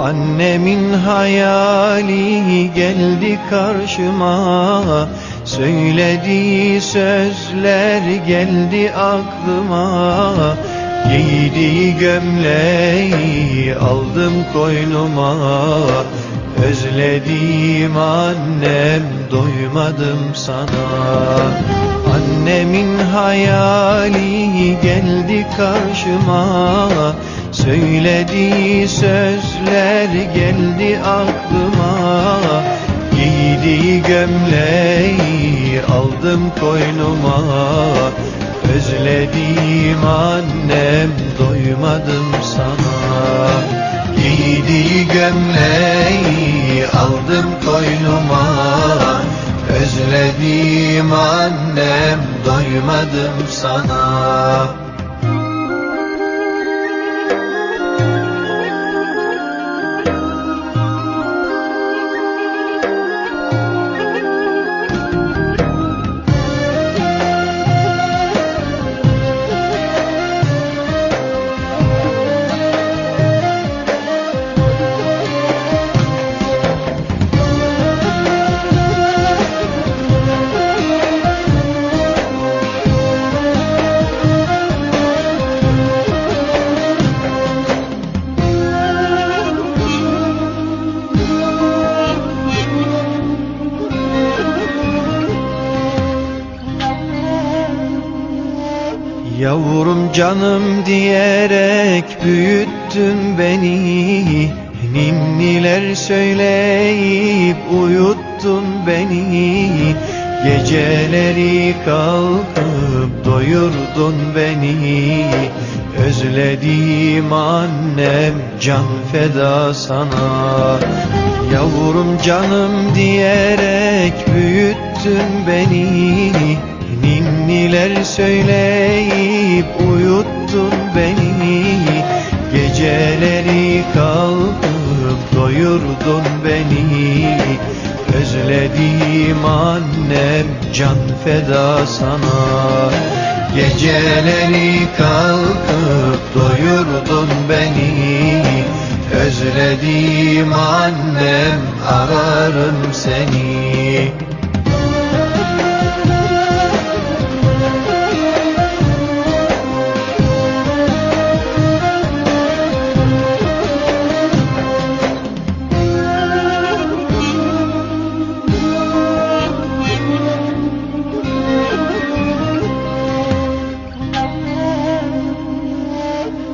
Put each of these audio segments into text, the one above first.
Annemin hayali geldi karşıma. Söylediği sözler geldi aklıma. Giydiği gömleği aldım koynuma Özlediğim annem doymadım sana. Annemin hayali geldi karşıma. Söylediği sözler geldi aklıma. Giydiği gömleği aldım koynuma. Özlediğim annem doymadım sana Giydiği gömleği aldım koynuma. Özlediğim annem doymadım sana Yavrum canım diyerek büyüttün beni. Ninniler söyleyip uyuttun beni. Geceleri kalkıp doyurdun beni. Özlediğim annem can feda sana. Yavrum canım diyerek büyüttün beni Ninniler söyleyip uyuttun beni? Geceleri kalkıp doyurdun beni. Özlediğim annem can feda sana. Geceleri kalkıp doyurdun beni. Özlediğim annem ararım seni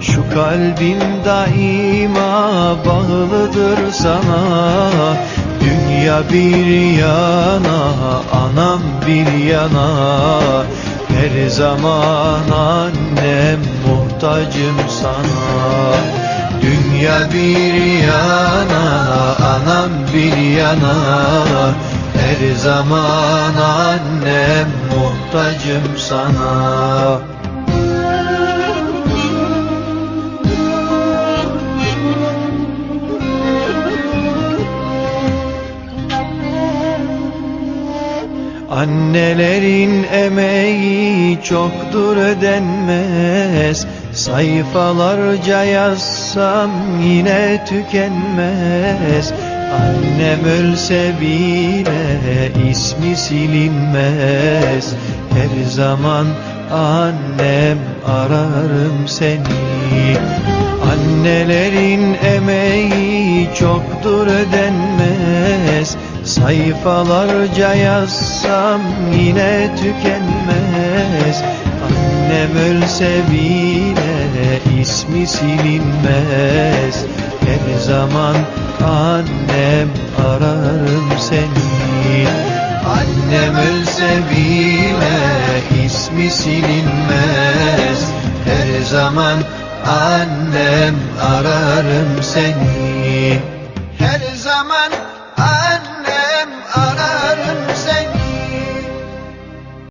Şu kalbim daima bağlıdır sana. Dünya bir yana, anam bir yana. Her zaman annem muhtacım sana. Dünya bir yana, anam bir yana. Her zaman annem muhtacım sana Annelerin emeği çoktur ödenmez. Sayfalarca yazsam yine tükenmez. Annem ölse bile ismi silinmez. Her zaman annem ararım seni. Annelerin emeği çoktur ödenmez Sayfalarca yazsam yine tükenmez. Annem ölse bile ismi silinmez. Her zaman annem ararım seni. Annem ölse bile ismi silinmez. Her zaman annem ararım seni. Her zaman